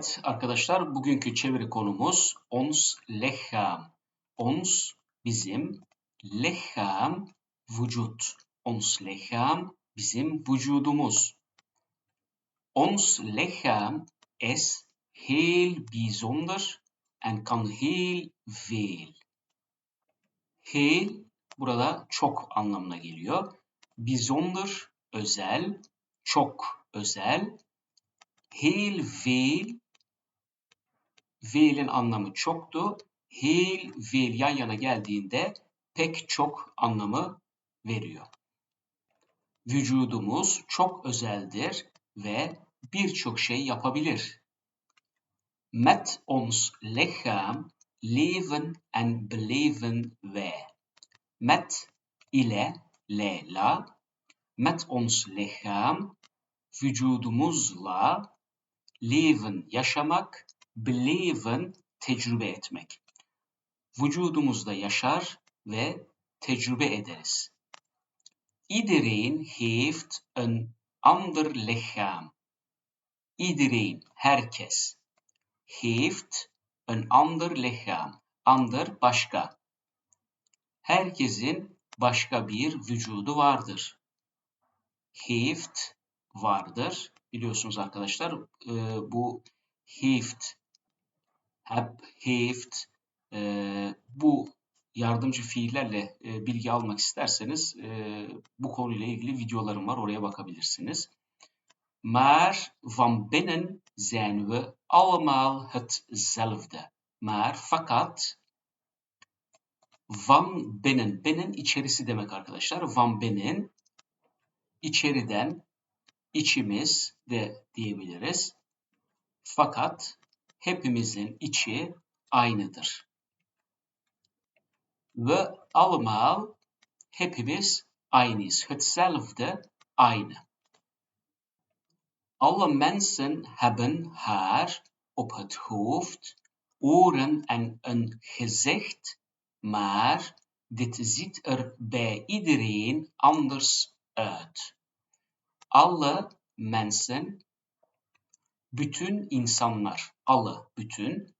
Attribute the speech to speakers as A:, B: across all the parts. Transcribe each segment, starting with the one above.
A: Evet arkadaşlar bugünkü çeviri konumuz ons lichaam. Ons bizim lichaam vücut. Ons lichaam bizim vücudumuz. Ons lichaam is heel bijzonder en kan heel veel. Heel burada çok anlamına geliyor. Bijzonder özel, çok özel. Heel veel veil'in anlamı çoktu. Heel veil yan yana geldiğinde pek çok anlamı veriyor. Vücudumuz çok özeldir ve birçok şey yapabilir. Met ons lichaam leven en beleven wij. Met ile lela, met ons lichaam vücudumuzla leven yaşamak, beleven tecrübe etmek. Vücudumuzda yaşar ve tecrübe ederiz. Iedereen heeft een ander lichaam. Iedereen, herkes. Heeft een ander lichaam. Ander, başka. Herkesin başka bir vücudu vardır. Heeft, vardır. Biliyorsunuz arkadaşlar e, bu heeft, heeft e, bu yardımcı fiillerle e, bilgi almak isterseniz e, bu konuyla ilgili videolarım var. Oraya bakabilirsiniz. Maar van binnen zijn we allemaal hetzelfde. Maar fakat van binnen, binnen içerisi demek arkadaşlar. Van binnen içeriden içimiz de diyebiliriz. Fakat hepimizin içi aynıdır. Ve allemaal hepimiz aynıyız. Hetzelfde aynı. Alle mensen hebben haar op het hoofd, oren en een gezicht, maar dit ziet er bij iedereen anders uit. Alle mensen, bütün insanlar, alle, bütün,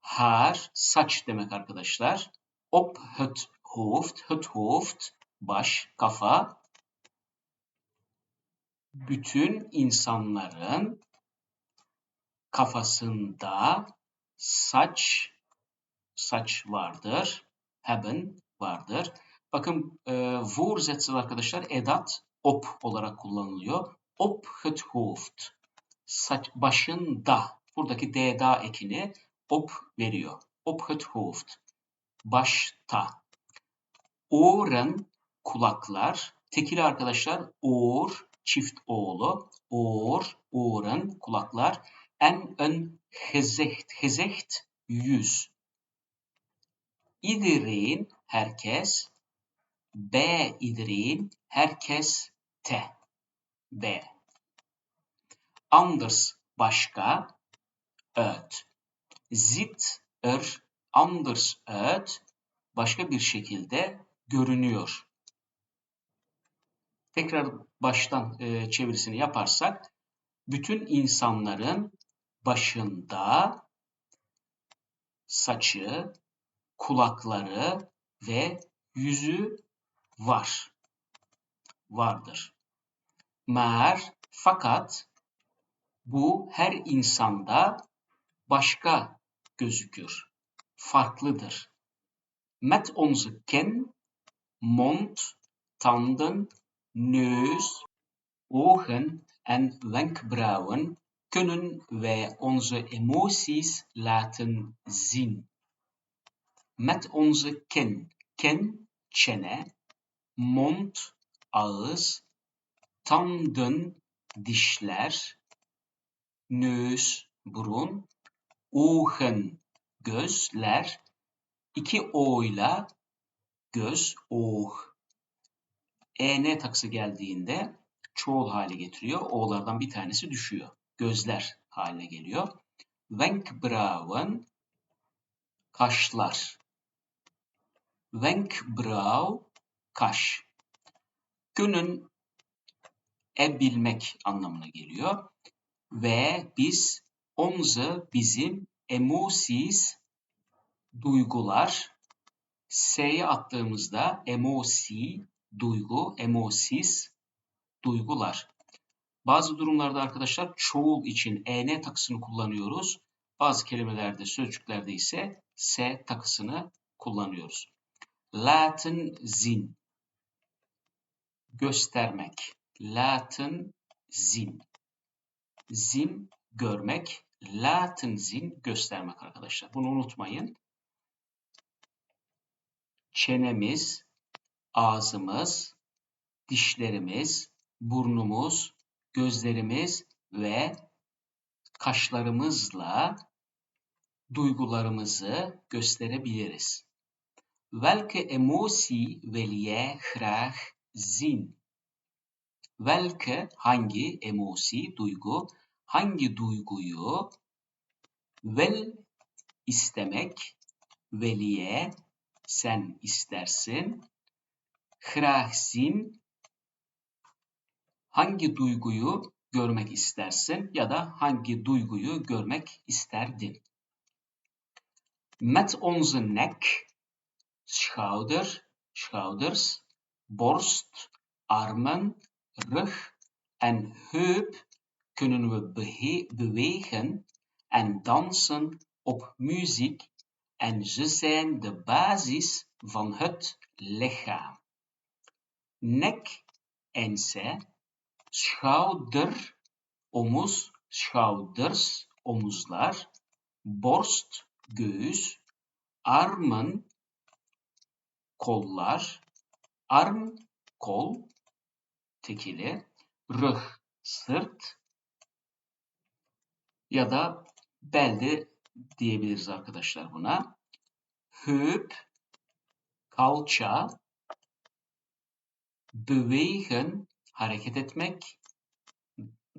A: haar, saç demek arkadaşlar, op het hoofd, het hoofd, baş, kafa, bütün insanların kafasında saç saç vardır. Haben vardır. Bakın e, voorzetsel arkadaşlar edat op olarak kullanılıyor. Op het hoofd. Saç, başında. Buradaki da ekini op veriyor. Op het hoofd. Başta. Oren kulaklar. Tekili arkadaşlar oor çift oğlu. Oor, oren kulaklar. En een gezicht. Gezicht yüz. Iedereen herkes. Bij iedereen herkes te. B. Anders başka. Uit. Zit er anders uit. Başka bir şekilde görünüyor. Tekrar baştan e, çevirisini yaparsak bütün insanların başında saçı, kulakları ve yüzü var. Vardır. Maar fakat bu her insanda başka gözükür. Farklıdır. Met onze kin, mond, tanden, neus, ogen en wenkbrauwen kunnen wij onze emoties laten zien. Met onze kin, kin, çene, mond, ağız, tanden, dişler, neus, burun, ogen, gözler, iki o ile göz, oog. En taksı geldiğinde çoğul hale getiriyor. O'lardan bir tanesi düşüyor. Gözler haline geliyor. Wenkbrauwen, kaşlar. Wenkbrauw, kaş. Kunnen e bilmek anlamına geliyor. Ve biz onze bizim emoties duygular S'ye attığımızda emosi duygu, emosis duygular. Bazı durumlarda arkadaşlar çoğul için en takısını kullanıyoruz. Bazı kelimelerde, sözcüklerde ise s takısını kullanıyoruz. Latin zin göstermek. Latin zin. Zin görmek. Latin zin göstermek arkadaşlar. Bunu unutmayın. Çenemiz, ağzımız, dişlerimiz, burnumuz, gözlerimiz ve kaşlarımızla duygularımızı gösterebiliriz. Welke emotie wil jij graag zien? Welke, hangi emotie, duygu, hangi duyguyu vel istemek, veliye sen istersin, graag zien hangi duyguyu görmek istersin ya da hangi duyguyu görmek isterdin? Met onze nek, schouder, schouders, borst, armen, rug en heup kunnen we bewegen en dansen op muziek en ze zijn de basis van het lichaam. Nek ense schouder, omuz, schouders, omuzlar, borst, göğüs, armen, kollar, arm, kol, tekili, rıh, sırt ya da belde diyebiliriz arkadaşlar buna. Hüp, kalça, bewegen, hareket etmek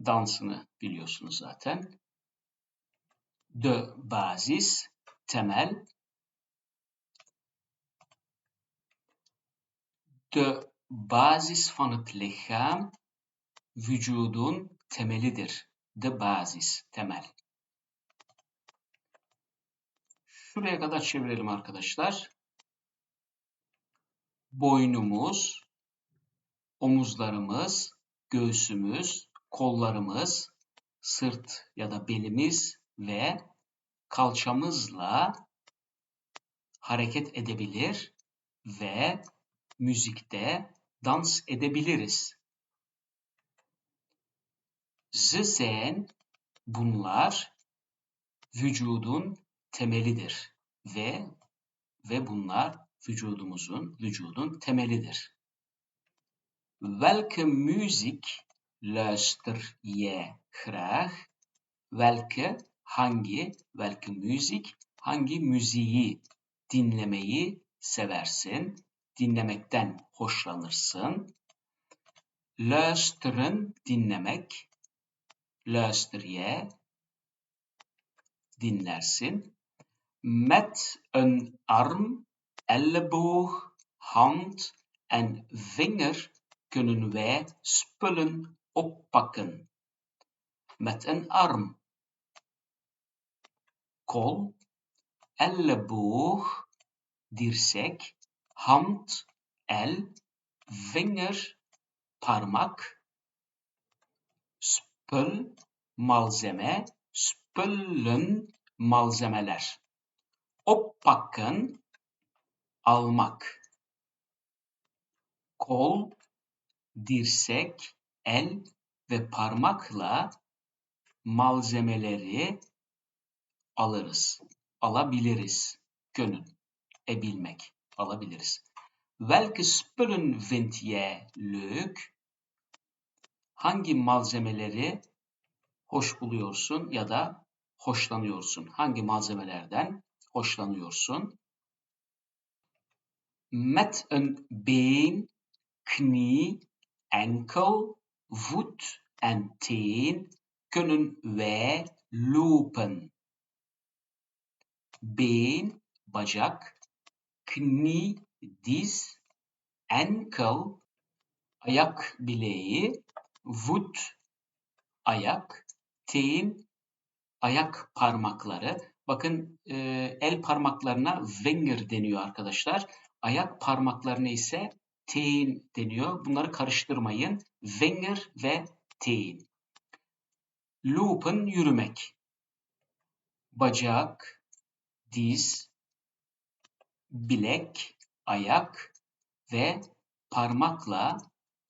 A: dansını biliyorsunuz zaten. De basis, temel. De basis van het lichaam, vücudun temelidir. De basis, temel. Şuraya kadar çevirelim arkadaşlar. Boynumuz, omuzlarımız, göğsümüz, kollarımız, sırt ya da belimiz ve kalçamızla hareket edebilir ve müzikte dans edebiliriz. Ze bunlar vücudun temelidir ve ve bunlar vücudumuzun vücudun temelidir. Welke muziek luister je graag? Welke, hangi, welke muziek, hangi müziği dinlemeyi seversin? Dinlemekten hoşlanırsın. Luisteren, dinlemek. Luister je, dinlersin. Met een arm, elleboog, hand en vinger kunnen wij spullen oppakken met een arm. Kol, elleboog, dirsek, hand, el, vinger, parmak, spul, malzeme, spullen, malzemeler. Oppakken, almak. Kol, dirsek, el ve parmakla malzemeleri alırız, alabiliriz. Kunnen, ebilmek, alabiliriz. Welke spullen vind jij leuk? Hangi malzemeleri hoş buluyorsun ya da hoşlanıyorsun? Hangi malzemelerden hoşlanıyorsun? Met een been, knie enkel, voet en teen kunnen wij lopen. Been, bacak, knie, diz, enkel, ayak bileği, voet, ayak, teen, ayak parmakları. Bakın e, el parmaklarına finger deniyor arkadaşlar. Ayak parmaklarına ise teen deniyor. Bunları karıştırmayın. Finger ve teen. Loop'un yürümek. Bacak, diz, bilek, ayak ve parmakla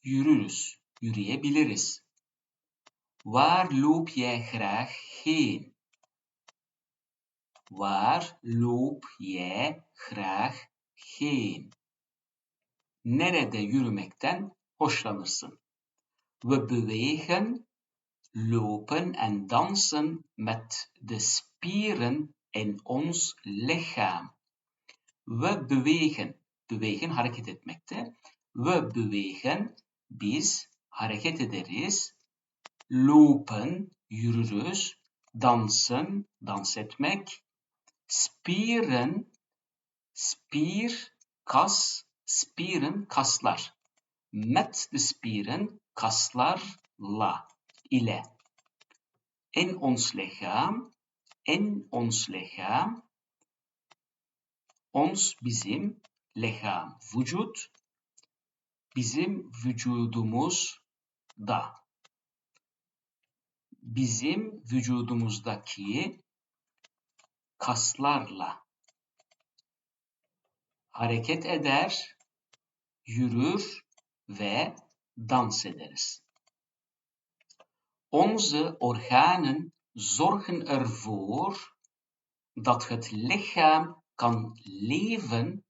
A: yürürüz, yürüyebiliriz. Waar loop jij graag heen? Waar loop jij graag heen? Nerede yürümekten hoşlanırsın? We bewegen, lopen en dansen met de spieren in ons lichaam. We bewegen. Bewegen hareket etmekte. We bewegen. Biz hareket ederiz. Lopen yürürüz. Dansen dans etmek. Spieren spier kas spieren kaslar. Met de spieren kaslarla ile. In ons lichaam in ons lichaam Ons bizim, leham vücut, bizim vücudumuzda. Bizim vücudumuzdaki kaslarla hareket eder, yürür ve dans ederiz. Onze organen zorgen ervoor dat het lichaam kan leven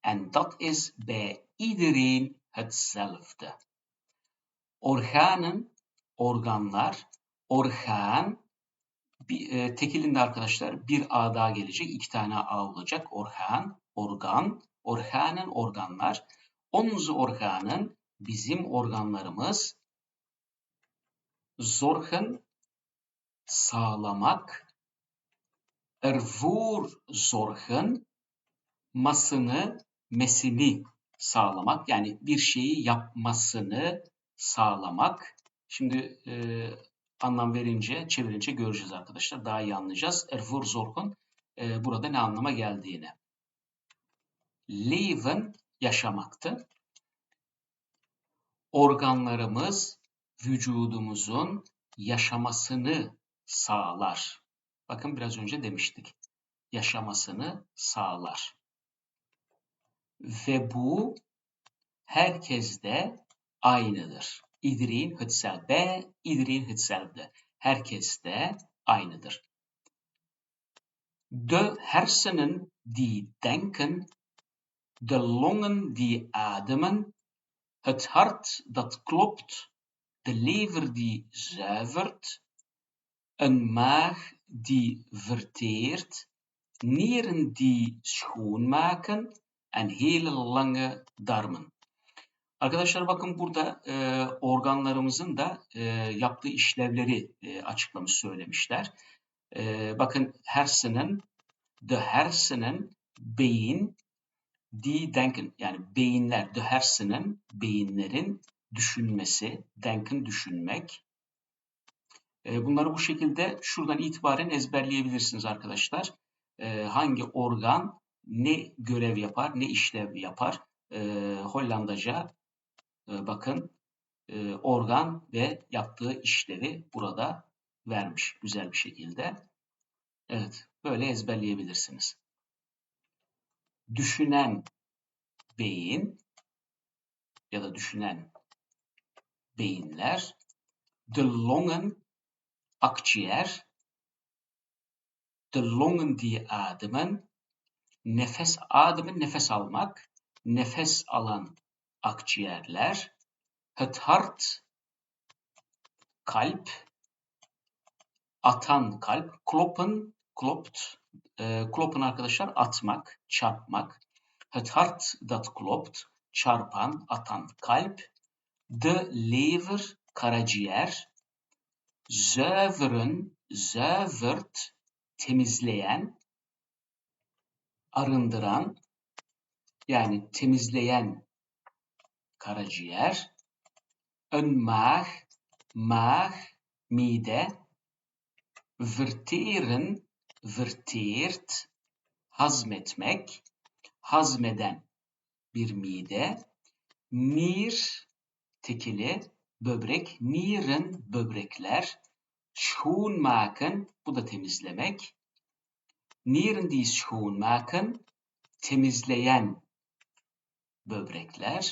A: en dat is bij iedereen hetzelfde. Organen, organlar, organ, e, tekilinde arkadaşlar bir A daha gelecek. iki tane A olacak. Organ, organ, organen, organlar. Onze organen, bizim organlarımız, zorgen, sağlamak, ervoor zorgen, masını, mesini sağlamak. Yani bir şeyi yapmasını sağlamak. Şimdi e, anlam verince, çevirince göreceğiz arkadaşlar. Daha iyi anlayacağız. Ervoor zorgen e, burada ne anlama geldiğini. Leven yaşamaktı. Organlarımız vücudumuzun yaşamasını sağlar. Bakın biraz önce demiştik. Yaşamasını sağlar. Ve bu herkeste aynıdır. Iedereen hetzelfde, iedereen hetzelfde. Herkeste aynıdır. De hersenen die denken, de longen die ademen, het hart dat klopt, de lever die zuivert, een maag die verteert, nieren die schoonmaken en hele lange darmen. Arkadaşlar bakın burada e, organlarımızın da e, yaptığı işlevleri e, açıklamış söylemişler. E, bakın hersenen, de hersenen, beyin, die denken yani beyinler, de hersenen, beyinlerin düşünmesi, denken düşünmek, Bunları bu şekilde şuradan itibaren ezberleyebilirsiniz arkadaşlar. Hangi organ ne görev yapar, ne işlev yapar. Hollandaca bakın organ ve yaptığı işlevi burada vermiş güzel bir şekilde. Evet, böyle ezberleyebilirsiniz. Düşünen beyin ya da düşünen beyinler, de longen akciğer, de longen die ademen, nefes ademen, nefes almak, nefes alan akciğerler, het hart, kalp, atan kalp, kloppen, klopt, e, kloppen arkadaşlar atmak, çarpmak, het hart dat klopt, çarpan, atan kalp, de lever, karaciğer, zuiveren, zuivert, temizleyen, arındıran, yani temizleyen karaciğer, een maag, maag, mide, verteren, verteert, hazmetmek, hazmeden bir mide, nier, tekili, böbrek, nieren, böbrekler, schoonmaken, bu da temizlemek, nieren die schoonmaken, temizleyen böbrekler,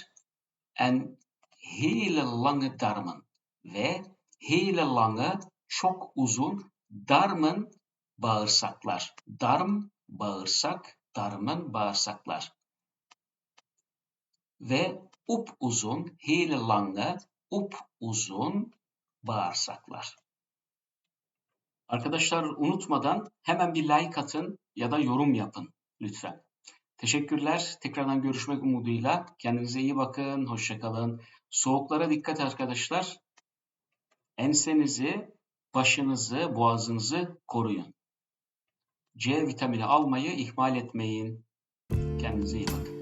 A: en hele lange darmen ve hele lange, çok uzun darmen, bağırsaklar. Darm, bağırsak, darmen, bağırsaklar. Ve up uzun, hele lange, up uzun bağırsaklar. Arkadaşlar unutmadan hemen bir like atın ya da yorum yapın lütfen. Teşekkürler. Tekrardan görüşmek umuduyla. Kendinize iyi bakın. Hoşçakalın. Soğuklara dikkat arkadaşlar. Ensenizi, başınızı, boğazınızı koruyun. C vitamini almayı ihmal etmeyin. Kendinize iyi bakın.